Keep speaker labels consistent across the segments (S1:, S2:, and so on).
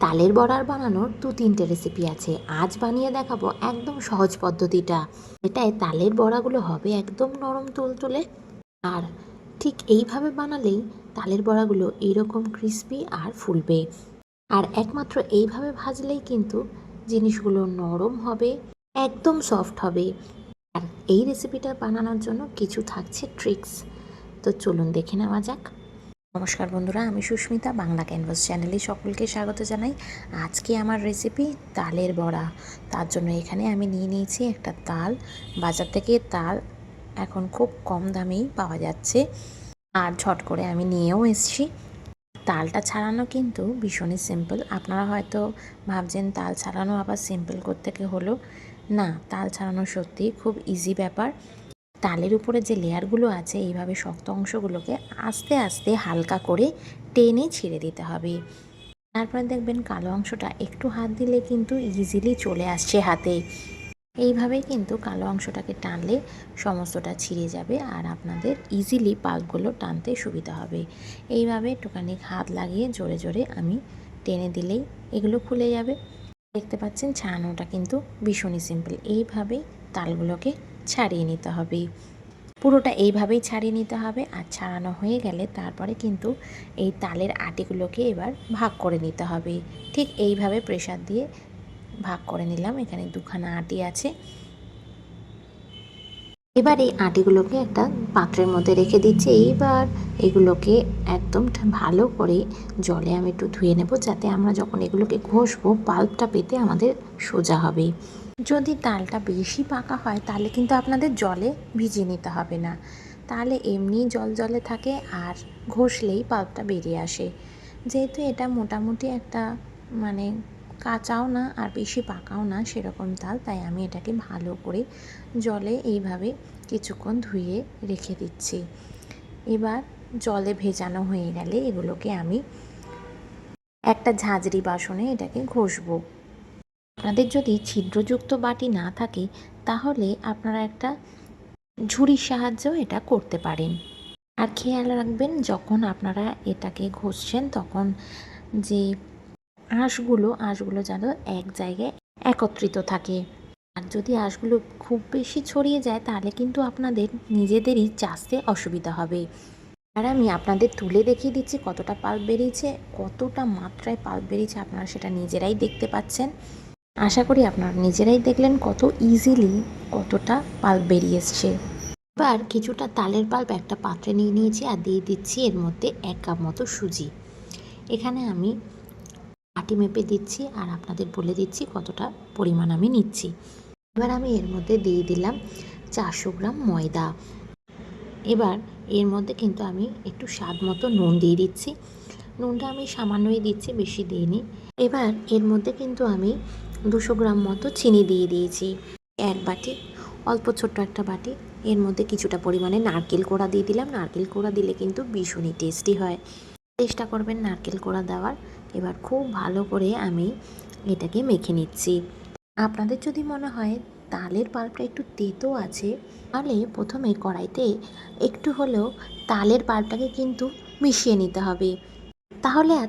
S1: তালের বড়ার বানানোর দু তিনটে রেসিপি আছে। আজ বানিয়ে দেখাবো একদম সহজ পদ্ধতিটা। এটায় তালের বড়াগুলো হবে একদম নরম তুলতুলে। আর ঠিক এইভাবে বানালেই তালের বড়াগুলো এইরকম ক্রিস্পি আর ফুলবে। আর একমাত্র এইভাবে ভাজলেই কিন্তু জিনিসগুলো নরম হবে, একদম সফট হবে। আর এই রেসিপিটা বানানোর জন্য কিছু থাকছে ট্রিক্স তো চলুন দেখে নেওয়া যাক। নমস্কার বন্ধুরা, আমি সুস্মিতা, বাংলা ক্যানভাস চ্যানেলে সকলকে স্বাগত জানাই। আজকে আমার রেসিপি তালের বড়া। তার জন্য এখানে আমি নিয়ে নিয়েছি একটা তাল। বাজার থেকে তাল এখন খুব কম দামেই পাওয়া যাচ্ছে। আর ঝট করে আমি নিয়েও এসছি। তালটা ছাড়ানো কিন্তু ভীষণই সিম্পল আপনারা হয়তো ভাবছেন, তাল ছাড়ানো আবার সিম্পল করতে হলো? না, তাল ছাড়ানো সত্যিই খুব ইজি ব্যাপার। তালের উপরে যে লেয়ারগুলো আছে, এইভাবে শক্ত অংশগুলোকে আস্তে আস্তে হালকা করে টেনে ছিঁড়ে দিতে হবে। তারপরে দেখবেন কালো অংশটা একটু হাত দিলে কিন্তু ইজিলি চলে আসছে হাতে। এইভাবেই কিন্তু কালো অংশটাকে টানলে সমস্তটা ছিঁড়ে যাবে আর আপনাদের ইজিলি পাল্পগুলো টানতে সুবিধা হবে। এইভাবে একটুখানি হাত লাগিয়ে জোরে জোরে আমি টেনে দিলেই এগুলো খুলে যাবে। দেখতে পাচ্ছেন ছাড়ানোটা কিন্তু ভীষণই সিম্পল এইভাবেই তালগুলোকে ছাড়িয়ে নিতে হবে। পুরোটা এইভাবেই ছাড়িয়ে নিতে হবে আর ছাড়ানো হয়ে গেলে তারপরে কিন্তু এই তালের আটিগুলোকে এবার ভাগ করে নিতে হবে। ঠিক এইভাবে প্রেশার দিয়ে ভাগ করে নিলাম, এখানে দুখানা আটি আছে। এবার এই আটিগুলোকে একটা পাত্রের মধ্যে রেখে দিচ্ছি। এইবার এগুলোকে একদম ভালো করে জলে আমি একটু ধুয়ে নেব, যাতে আমরা যখন এগুলোকে ঘষবো পাল্পটা পেতে আমাদের সোজা হবে। যদি তালটা বেশি পাকা হয়, তাহলে কিন্তু আপনাদের জলে ভিজিয়ে নিতে হবে না। তাহলে এমনি জল জলে থাকে আর ঘষলেই পাল্পটা বেরিয়ে আসে। যেহেতু এটা মোটামুটি একটা মানে কাঁচাও না আর বেশি পাকাও না সেরকম তাল তাই আমি এটাকে ভালো করে জলে এইভাবে কিছুক্ষণ ধুয়ে রেখে দিচ্ছি। এবার জলে ভেজানো হয়ে গেলে এগুলোকে আমি একটা ঝাঁঝরি বাসনে এটাকে ঘষবো। আপনাদের যদি ছিদ্রযুক্ত বাটি না থাকে, তাহলে আপনারা একটা ঝুড়ির সাহায্যেও এটা করতে পারেন। আর খেয়াল রাখবেন, যখন আপনারা এটাকে ঘষছেন, তখন যে আঁশগুলো আঁশগুলো যেন এক জায়গায় একত্রিত থাকে। আর যদি আঁশগুলো খুব বেশি ছড়িয়ে যায়, তাহলে কিন্তু আপনাদের নিজেদেরই চাষতে অসুবিধা হবে। আর আমি আপনাদের তুলে দেখিয়ে দিচ্ছি কতটা পাল্প বেরিয়েছে, কতটা মাত্রায় পাল্প বেরিয়েছে, আপনারা সেটা নিজেরাই দেখতে পাচ্ছেন। আশা করি আপনারা নিজেরাই দেখলেন কত ইজিলি কতটা পাল্প বেরিয়ে এসছে। এবার কিছুটা তালের পাল্প একটা পাত্রে নিয়ে নিয়েছি আর দিয়ে দিচ্ছি এর মধ্যে এক কাপ মতো সুজি। এখানে আমি আটি মেপে দিচ্ছি আর আপনাদের বলে দিচ্ছি কতটা পরিমাণ আমি নিচ্ছি। এবার আমি এর মধ্যে দিয়ে দিলাম চারশো গ্রাম ময়দা। এবার এর মধ্যে কিন্তু আমি একটু স্বাদ মতো নুন দিয়ে দিচ্ছি। নুনটা আমি সামান্যই দিচ্ছি, বেশি দিইনি। এবার এর মধ্যে কিন্তু আমি দুশো গ্রাম মতো চিনি দিয়ে দিয়েছি। এক বাটি, অল্প ছোট্ট একটা বাটি। এর মধ্যে কিছুটা পরিমাণে নারকেল কোড়া দিয়ে দিলাম। নারকেল কোড়া দিলে কিন্তু ভীষণই টেস্টি হয়। চেষ্টা করবেন নারকেল কোড়া দেওয়ার। এবার খুব ভালো করে আমি এটাকে মেখে নিচ্ছি। আপনাদের যদি মনে হয় তালের পাল্পটা একটু তেতো আছে, তাহলে প্রথমে কড়াইতে একটু হলেও তালের পাল্পটাকে কিন্তু মিশিয়ে নিতে হবে। তাহলে আর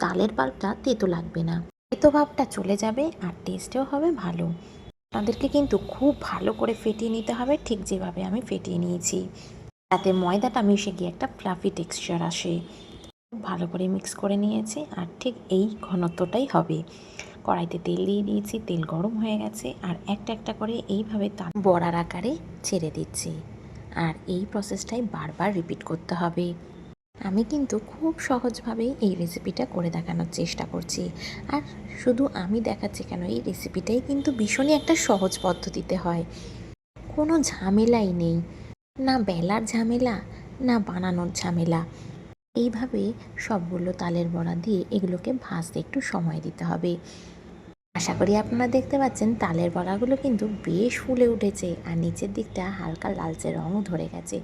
S1: তালের পাল্পটা তেতো লাগবে না। তেতো ভাবটা চলে যাবে আর টেস্টেও হবে ভালো। আপনাদেরকে কিন্তু খুব ভালো করে ফেটিয়ে নিতে হবে ঠিক যেভাবে আমি ফেটিয়ে নিয়েছি। তাতে ময়দাটা মিশে গিয়ে একটা ফ্লাফি টেক্সচার আসে। খুব ভালো করে মিক্স করে নিয়েছি আর ঠিক এই ঘনত্বটাই হবে। কড়াইতে তেল দিয়ে দিয়েছি, তেল গরম হয়ে গেছে আর একটা একটা করে এইভাবে তা- বড়ার আকারে ছেড়ে দিচ্ছি। আর এই প্রসেসটাই বারবার রিপিট করতে হবে। আমি কিন্তু খুব সহজভাবেই এই রেসিপিটা করে দেখানোর চেষ্টা করছি। আর শুধু আমি দেখাচ্ছি কেন, এই রেসিপিটাই কিন্তু ভীষণই একটা সহজ পদ্ধতিতে হয়। কোনো ঝামেলাই নেই। না বেলার ঝামেলা, না বানানোর ঝামেলা। এইভাবে সবগুলো তালের বড়া দিয়ে এগুলোকে ভাজতে একটু সময় দিতে হবে। আশা করি আপনারা দেখতে পাচ্ছেন, তালের বড়াগুলো কিন্তু বেশ ফুলে উঠেছে আর নিচের দিকটা হালকা লালচে রঙও ধরে গেছে।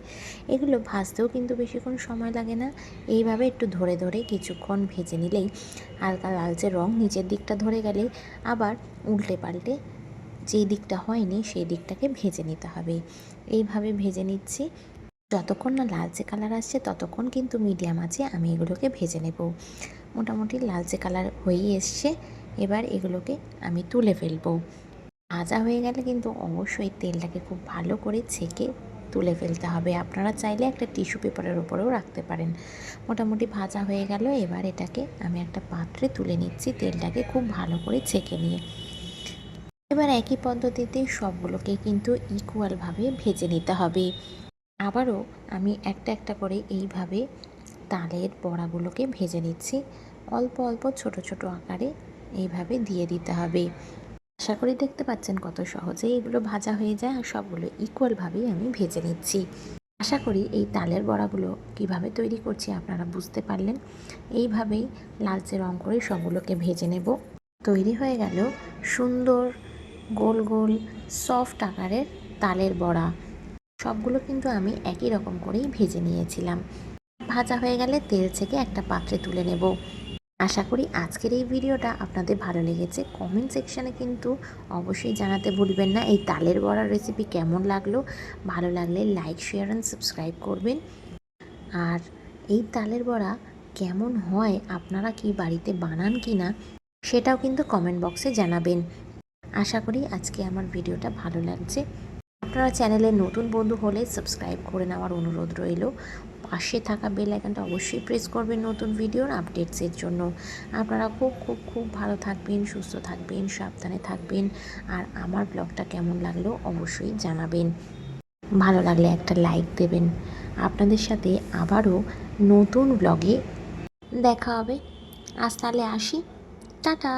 S1: এগুলো ভাজতেও কিন্তু বেশিক্ষণ সময় লাগে না। এইভাবে একটু ধরে ধরে কিছুক্ষণ ভেজে নিলেই হালকা লালচে রং নিচের দিকটা ধরে গেলে আবার উল্টে পাল্টে যেই দিকটা হয়নি সেই দিকটাকে ভেজে নিতে হবে। এইভাবে ভেজে নিচ্ছি। যতক্ষণ না লালচে কালার আসছে ততক্ষণ কিন্তু মিডিয়াম আছে আমি এগুলোকে ভেজে নেব। মোটামুটি লালচে কালার হয়েই এসছে। এবার এগুলোকে আমি তুলে ফেলব। ভাজা হয়ে গেলে কিন্তু অবশ্যই তেলটাকে খুব ভালো করে ছেঁকে তুলে ফেলতে হবে। আপনারা চাইলে একটা টিস্যু পেপারের ওপরেও রাখতে পারেন। মোটামুটি ভাজা হয়ে গেল। এবার এটাকে আমি একটা পাত্রে তুলে নিচ্ছি তেলটাকে খুব ভালো করে ছেঁকে নিয়ে। এবার একই পদ্ধতিতে সবগুলোকে কিন্তু ইকুয়ালভাবে ভেজে নিতে হবে। আবারও আমি একটা একটা করে এইভাবে তালের বড়াগুলোকে ভেজে নিচ্ছি। অল্প অল্প ছোট ছোট আকারে এইভাবে দিয়ে দিতে হবে। আশা করি দেখতে পাচ্ছেন কত সহজে এগুলো ভাজা হয়ে যায় আর সবগুলো ইকুয়ালভাবেই আমি ভেজে নিচ্ছি। আশা করি এই তালের বড়াগুলো কীভাবে তৈরি করছি আপনারা বুঝতে পারলেন। এইভাবেই লালচে রং করে সবগুলোকে ভেজে নেব। তৈরি হয়ে গেল সুন্দর গোল গোল সফট আকারের তালের বড়া। সবগুলো কিন্তু আমি একই রকম করেই ভেজে নিয়েছিলাম। ভাজা হয়ে গেলে তেল থেকে একটা পাত্রে তুলে নেব। আশা করি আজকের এই ভিডিওটা আপনাদের ভালো লেগেছে। কমেন্ট সেকশানে কিন্তু অবশ্যই জানাতে ভুলবেন না। এই তালের বড়ার রেসিপি কেমন লাগল? ভালো লাগলে লাইক শেয়ার অ্যান্ড সাবস্ক্রাইব করবেন। আর এই তালের বড়া কেমন হয়? আপনারা কি বাড়িতে বানান কি না সেটাও কিন্তু কমেন্ট বক্সে জানাবেন। আশা করি আজকে আমার ভিডিওটা ভালো লাগছে। আপনারা চ্যানেলে নতুন বন্ধু হলে সাবস্ক্রাইব করে নেওয়ার অনুরোধ রইল। পাশে থাকা বেল আইকনটা অবশ্যই প্রেস করবেন নতুন ভিডিওর আপডেটসের জন্য। আপনারা খুব খুব খুব ভালো থাকবেন, সুস্থ থাকবেন, সাবধানে থাকবেন আর আমার ব্লগটা কেমন লাগল অবশ্যই জানাবেন। ভালো লাগলে একটা লাইক দেবেন। আপনাদের সাথে আবারও নতুন ব্লগে দেখা হবে। আজ তাহলে আসি। টাটা!